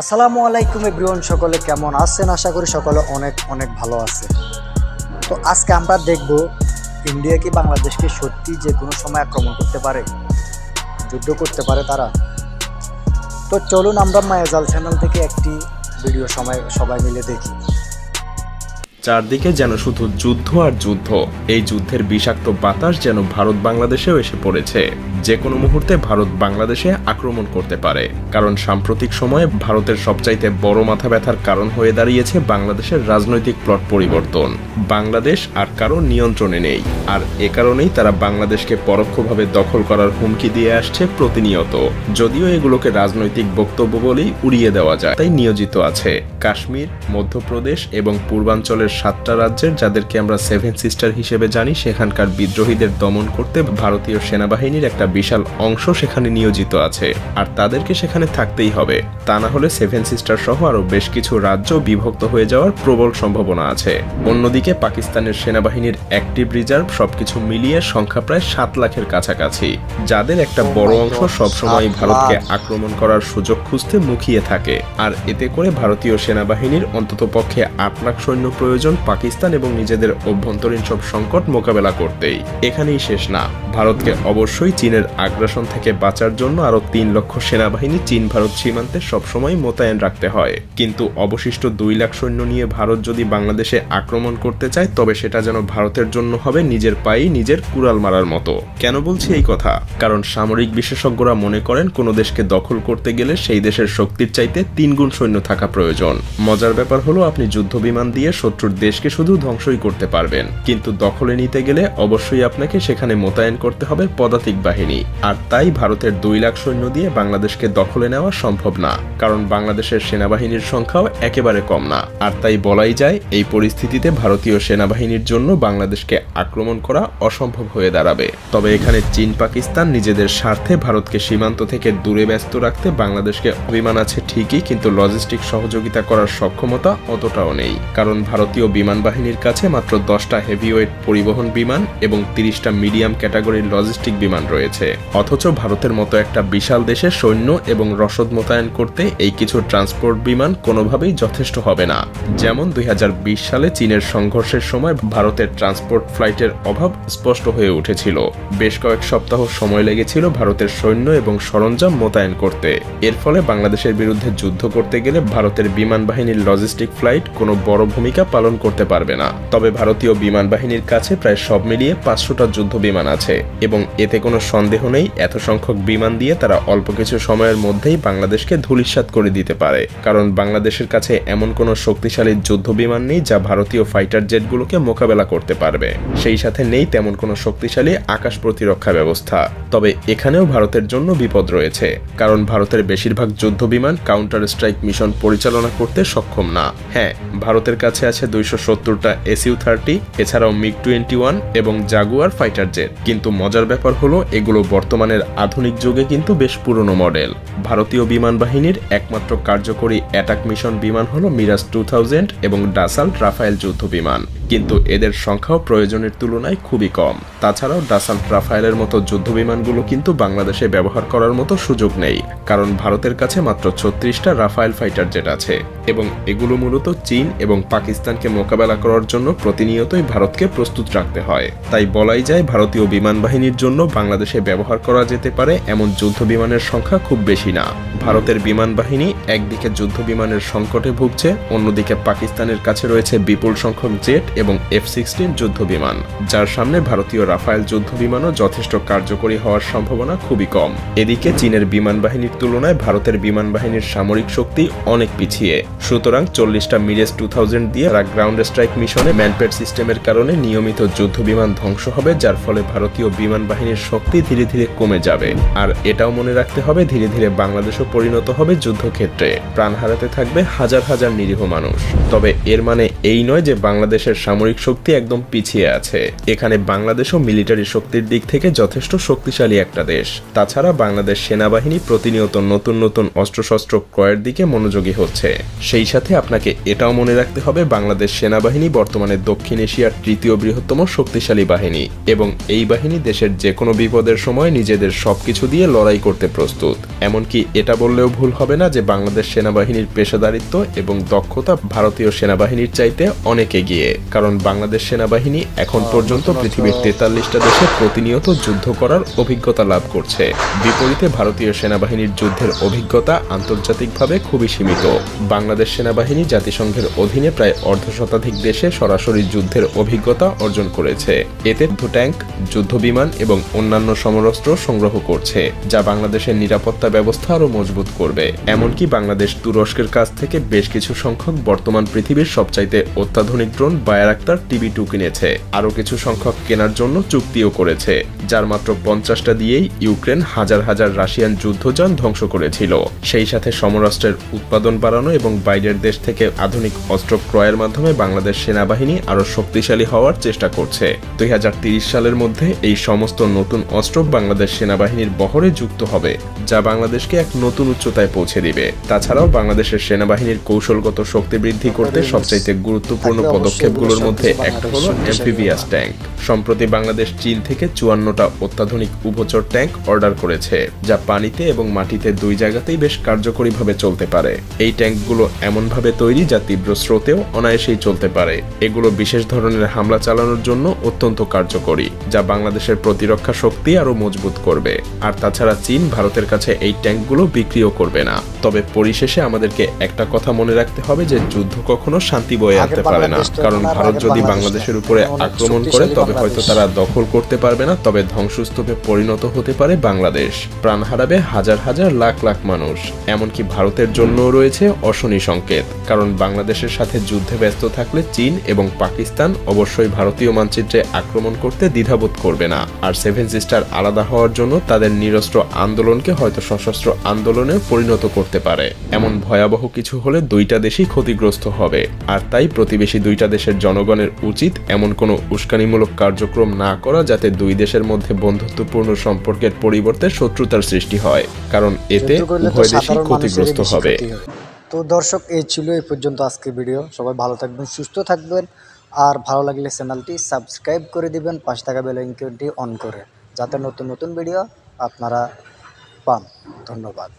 আসসালামু আলাইকুম এভরিওয়ান, সকলে কেমন আছেন? আশা করি সকলে অনেক অনেক ভালো আছে তো আজকে আমরা দেখব ইন্ডিয়া কি বাংলাদেশকে সত্যি যে কোনো সময় আক্রমণ করতে পারে, যুদ্ধ করতে পারে তারা? তো চলুন আমরা মায়াজাল চ্যানেল থেকে একটি ভিডিও সময়, সবাই মিলে দেখি। চারদিকে যেন শুধু যুদ্ধ আর যুদ্ধ। এই যুদ্ধের বিষাক্ত বাতাস যেন ভারত বাংলাদেশেও এসে পড়েছে। যে কোনো মুহূর্তে ভারত বাংলাদেশে আক্রমণ করতে পারে। কারণ সাম্প্রতিক সময়ে ভারতের সবচাইতে বড় মাথা ব্যথার কারণ হয়ে দাঁড়িয়েছে বাংলাদেশের রাজনৈতিক প্লট পরিবর্তন। বাংলাদেশ আর কারও নিয়ন্ত্রণে নেই। আর এ কারণেই তারা বাংলাদেশকে পরোক্ষভাবে দখল করার হুমকি দিয়ে আসছে প্রতিনিয়ত। যদিও এগুলোকে রাজনৈতিক বক্তব্য বলেই উড়িয়ে দেওয়া যায়, তাই নিয়োজিত আছে। কাশ্মীর, মধ্যপ্রদেশ এবং পূর্বাঞ্চলের সাতটা রাজ্যের যাদেরকে আমরা সেভেন সিস্টার হিসেবে জানি সেখানকার বিদ্রোহীদের দমন করতে ভারতীয় সেনাবাহিনীর একটা বিশাল অংশ সেখানে নিয়োজিত আছে। আর তাদেরকে সেখানে থাকতেই হবে। তা না হলে সেভেন সিস্টার সহ আরও বেশ কিছু রাজ্য বিভক্ত হয়ে যাওয়ার প্রবল সম্ভাবনা আছে। অন্যদিকে পাকিস্তানের সেনাবাহিনীর অ্যাক্টিভ রিজার্ভ সবকিছু মিলিয়ে সংখ্যা প্রায় সাত লাখের কাছাকাছি। যাদের একটা বড় অংশ সবসময় ভারতকে আক্রমণ করার সুযোগ খুঁজতে মুখিয়ে থাকে। আর এতে করে ভারতীয় সেনাবাহিনীর অন্ততপক্ষে আট লাখ সৈন্য প্রয়োজন। পাকিস্তান এবং নিজেদের অভ্যন্তরীণ সব সংকট মোকাবেলা করতেই। এখানেই শেষ না। ভারতকে অবশ্যই চীনের আগ্রাসন থেকে বাঁচার জন্য আরও তিন লক্ষ সেনাবাহিনী চীন ভারত সীমান্তে সবসময় মোতায়েন রাখতে হয়। কিন্তু অবশিষ্ট দুই লাখ সৈন্য নিয়ে ভারত যদি বাংলাদেশে আক্রমণ করতে চায়, তবে সেটা যেন ভারতের জন্য হবে নিজের পায়েই নিজের কুড়াল মারার মতো। কেন বলছি এই কথা? কারণ সামরিক বিশেষজ্ঞরা মনে করেন, কোনো দেশকে দখল করতে গেলে সেই দেশের শক্তির চাইতে তিনগুণ সৈন্য থাকা প্রয়োজন। মজার ব্যাপার হলো, আপনি যুদ্ধ বিমান দিয়ে শত্রুর দেশকে শুধু ধ্বংসই করতে পারবেন। কিন্তু দখলে নিতে গেলে অবশ্যই আপনাকে সেখানে মোতায়েন করতে হবে পদাতিক বাহিনী। আর তাই ভারতের দুই লাখ সৈন্য দিয়ে বাংলাদেশকে দখলে নেওয়া সম্ভব না। কারণ বাংলাদেশের সেনাবাহিনীর সংখ্যাও একেবারে কম না। আর তাই বলাই যায়, এই পরিস্থিতিতে ভারতীয় সেনাবাহিনীর জন্য বাংলাদেশকে আক্রমণ করা অসম্ভব হয়ে দাঁড়াবে। তবে এখানে চীন, পাকিস্তান নিজেদের স্বার্থে ভারতকে সীমান্ত থেকে দূরে ব্যস্ত রাখতে বাংলাদেশকে অভিমান আছে ঠিকই, কিন্তু লজিস্টিক সহযোগিতা করার সক্ষমতা অতটাও নেই। কারণ ভারতীয় বিমান বাহিনীর কাছে মাত্র দশটা হেভিওয়েট পরিবহন বিমান এবং তিরিশটা মিডিয়াম ক্যাটাগরির লজিস্টিক বিমান রয়েছে। অথচ ভারতের মতো একটা বিশাল দেশে সৈন্য এবং রসদ মোতায়েন করতে এই কিছু ট্রান্সপোর্ট বিমান কোনোভাবেই যথেষ্ট হবে না। যেমন দুই সালে চীনের সংঘর্ষের সময় ভারতের ট্রান্সপোর্ট ফ্লাইটের অভাব স্পষ্ট হয়ে উঠেছিল। বেশ কয়েক সপ্তাহ সময় লেগেছিল ভারতের সৈন্য এবং সরঞ্জাম মোতায়েন করতে। এর ফলে বাংলাদেশের বিরুদ্ধে যুদ্ধ করতে গেলে ভারতের বিমান বাহিনীর লজিস্টিক ফ্লাইট কোনো বড় ভূমিকা পালন করতে পারবে না। তবে ভারতীয় বিমান বাহিনীর কাছে প্রায় সব মিলিয়ে পাঁচশোটা যুদ্ধ বিমান আছে এবং এতে কোনো সন্দেহ নেই, এত সংখ্যক বিমান দিয়ে তারা অল্প কিছু সময়ের মধ্যেই বাংলাদেশকে ধূলিসাৎ করে দিতে পারে। কারণ বাংলাদেশের কাছে এমন কোনো শক্তিশালী যুদ্ধ বিমান নেই যা ভারতীয় ফাইটার জেটগুলোকে মোকাবেলা করতে পারবে। সেই সাথে নেই তেমন কোনো শক্তিশালী আকাশ প্রতিরক্ষা ব্যবস্থা। তবে এখানেও ভারতের জন্য বিপদ রয়েছে। কারণ ভারতের বেশিরভাগ যুদ্ধ বিমান কাউন্টার স্ট্রাইক মিশন পরিচালনা করতে সক্ষম না। হ্যাঁ ভারতের কাছে আছে দুইশো সত্তরটা এসইউ থার্টি, এছাড়াও মিগ টোয়েন্টি ওয়ান এবং জাগুয়ার ফাইটার জেট। কিন্তু মজার ব্যাপার হলো, এগুলো বর্তমানের আধুনিক যুগে কিন্তু বেশ পুরনো মডেল। ভারতীয় বিমান বাহিনীর একমাত্র কার্যকরী অ্যাটাক মিশন বিমান হলো মিরাজ টু থাউজেন্ড এবং ডাসাল্ট রাফায়েল যুদ্ধ বিমান। কিন্তু এদের সংখ্যাও প্রয়োজনের তুলনায় খুবই কম। তাছাড়াও ডাসাল্ট রাফায়েলের মতো যুদ্ধ বিমানগুলো কিন্তু বাংলাদেশে ব্যবহার করার মতো সুযোগ নেই। কারণ ভারতের কাছে মাত্র ছত্রিশটা রাফায়েল ফাইটার জেট আছে। এবং এগুলো মূলত চীন এবং পাকিস্তানকে মোকাবেলা করার জন্য প্রতিনিয়তই ভারতকে প্রস্তুত রাখতে হয়। তাই বলাই যায়, ভারতীয় বিমান বাহিনীর জন্য বাংলাদেশে ব্যবহার করা যেতে পারে এমন যুদ্ধ বিমানের সংখ্যা খুব বেশি না। ভারতের বিমান বাহিনী একদিকে যুদ্ধ বিমানের সংকটে ভুগছে, অন্যদিকে পাকিস্তানের কাছে রয়েছে বিপুল সংখ্যক জেট এবং এফ সিক্সটিন যুদ্ধ বিমান। যার সামনে ভারতীয় রাফায়েল যুদ্ধ বিমানও যথেষ্ট কার্যকরী হওয়ার সম্ভাবনা খুবই কম। এদিকে চীনের বিমান বাহিনীর তুলনায় ভারতের বিমান বাহিনীর সামরিক শক্তি অনেক পিছিয়ে। সুতরাং চল্লিশটা মিরেজ টু থাউজেন্ড দিয়ে তারা গ্রাউন্ড স্ট্রাইক মিশনে ম্যানপেড সিস্টেমের কারণে নিয়মিত যুদ্ধ বিমান ধ্বংস হবে, যার ফলে ভারতীয় বিমান বাহিনীর শক্তি ধীরে ধীরে কমে যাবে। আর এটাও মনে রাখতে হবে, ধীরে ধীরে বাংলাদেশও পরিণত হবে যুদ্ধক্ষেত্রে। প্রাণ হারাতে থাকবে হাজার হাজার নিরীহ মানুষ। তবে এর মানে এই নয় যে বাংলাদেশের সামরিক শক্তি একদম পিছিয়ে আছে। এখানে বাংলাদেশও মিলিটারি শক্তির দিক থেকে যথেষ্ট শক্তিশালী একটা দেশ। তাছাড়া বাংলাদেশ সেনাবাহিনী প্রতিনিয়ত নতুন নতুন অস্ত্রশস্ত্র ক্রয়ের দিকে মনোযোগী হচ্ছে। সেই সাথে আপনাকে এটাও মনে রাখতে হবে, বাংলাদেশ সেনাবাহিনী বর্তমানে দক্ষিণ এশিয়ার তৃতীয় বৃহত্তম শক্তিশালী বাহিনী এবং এই বাহিনী দেশের যে কোনো বিপদের সময় নিজেদের সবকিছু দিয়ে লড়াই করতে প্রস্তুত। এমনকি এটা বললেও ভুল হবে না যে বাংলাদেশ সেনাবাহিনীর পেশাদারিত্ব এবং দক্ষতা ভারতীয় সেনাবাহিনীর চাইতে অনেক এগিয়ে। কারণ বাংলাদেশ সেনাবাহিনী এখন পর্যন্ত পৃথিবীর তেতাল্লিশটা দেশে প্রতিনিয়ত যুদ্ধ করার অভিজ্ঞতা লাভ করছে। বিপরীতে ভারতীয় সেনাবাহিনীর যুদ্ধের অভিজ্ঞতা আন্তর্জাতিকভাবে খুবই সীমিত। বাংলাদেশ সেনাবাহিনী জাতিসংঘের অধীনে প্রায় অর্ধ শতাধিক দেশে সরাসরি যুদ্ধের অভিজ্ঞতা অর্জন করেছে। এতে যুদ্ধ ট্যাঙ্ক যুদ্ধ বিমান এবং অন্যান্য সমরস্ত্র সংগ্রহ করছে যা বাংলাদেশের নিরাপত্তা ব্যবস্থা আরও মজবুত করবে। এমনকি বাংলাদেশ তুরস্কের কাছ থেকে বেশ কিছু সংখ্যক বর্তমান পৃথিবীর সবচাইতে অত্যাধুনিক ড্রোন বায়ারাক্তার টিভি টু কিনেছে। আরও কিছু সংখ্যক কেনার জন্য চুক্তিও করেছে, যার মাত্র পঞ্চাশটা দিয়েই ইউক্রেন হাজার হাজার রাশিয়ান যুদ্ধযান ধ্বংস করেছিল। সেই সাথে সমরাষ্ট্রের উৎপাদন বাড়ানো এবং বাইরের দেশ থেকে আধুনিক অস্ত্র ক্রয়ের মাধ্যমে বাংলাদেশ সেনাবাহিনী আরও শক্তিশালী হওয়ার চেষ্টা করছে। দুই সালের মধ্যে এই সমস্ত নতুন অস্ত্র বাংলাদেশ সেনাবাহিনীর বহরে যুক্ত হবে, যা বাংলাদেশকে এক নতুন উচ্চতায় পৌঁছে দিবে। তাছাড়াও বাংলাদেশের সেনাবাহিনীর কৌশলগত শক্তি বৃদ্ধি করতে সবচাইতে গুরুত্বপূর্ণ পদক্ষেপগুলোর মধ্যে একটা হলো এমপিভিএস ট্যাঙ্ক। সম্প্রতি বাংলাদেশ চীন থেকে চুয়ান্নটা অত্যাধুনিক উভচর ট্যাঙ্ক অর্ডার করেছে যা পানিতে এবং মাটিতে দুই জায়গাতেই বেশ কার্যকরীভাবে চলতে পারে। এই ট্যাঙ্কগুলো এমনভাবে তৈরি যা তীব্র স্রোতেও অনায়াসেই চলতে পারে। এগুলো বিশেষ ধরনের হামলা চালানোর জন্য অত্যন্ত কার্যকরী যা বাংলাদেশের প্রতিরক্ষা শক্তি আরও মজবুত করবে। আর তাছাড়া চীন ভারতের কাছে এই ট্যাঙ্কগুলো বিক্রিও করবে না। তবে পরিশেষে আমাদেরকে একটা কথা মনে রাখতে হবে যে যুদ্ধ কখনো শান্তি বয়ে আনতে পারে না। কারণ ভারত যদি বাংলাদেশের উপরে আক্রমণ করে তবে হয়তো তারা দখল করতে পারবে না তবে ধ্বংসস্তূপে পরিণত হতে পারে বাংলাদেশ। প্রাণ হারাবে হাজার হাজার লাখ লাখ মানুষ। এমনকি ভারতের জন্য রয়েছে অশনি সংকেত। কারণ বাংলাদেশের সাথে যুদ্ধে ব্যস্ত থাকলে চীন এবং পাকিস্তান অবশ্যই ভারতীয় মানচিত্রে আক্রমণ করতে দ্বিধাবোধ করবে না। আর সেভেন সিস্টার আলাদা হওয়ার জন্য তাদের নিরস্ত্র আন্দোলনকে হয়তো সশস্ত্র আন্দোলনে পরিণত করতে পারে। এমন ভয়াবহ কিছু হলে দুইটা দেশই ক্ষতিগ্রস্ত হবে। আর তাই প্রতিবেশী দুইটা দেশের জনগণের উচিত এমন কোনো উস্কানিমূলক কার্যক্রম না করা যাতে দুই দেশের মধ্যে বন্ধুত্বপূর্ণ সম্পর্কের পরিবর্তে শত্রুতার সৃষ্টি হয়। কারণ এতে উভয় দেশই ক্ষতিগ্রস্ত হবে। তো দর্শক এই ছিল এই পর্যন্ত আজকের ভিডিও। সবাই ভালো থাকবেন সুস্থ থাকবেন। আর ভালো লাগলে চ্যানেলটি সাবস্ক্রাইব করে দিবেন পাঁচ টাকা বেল আইকনটি অন করে যাতে নতুন নতুন ভিডিও আপনারা পান। ধন্যবাদ।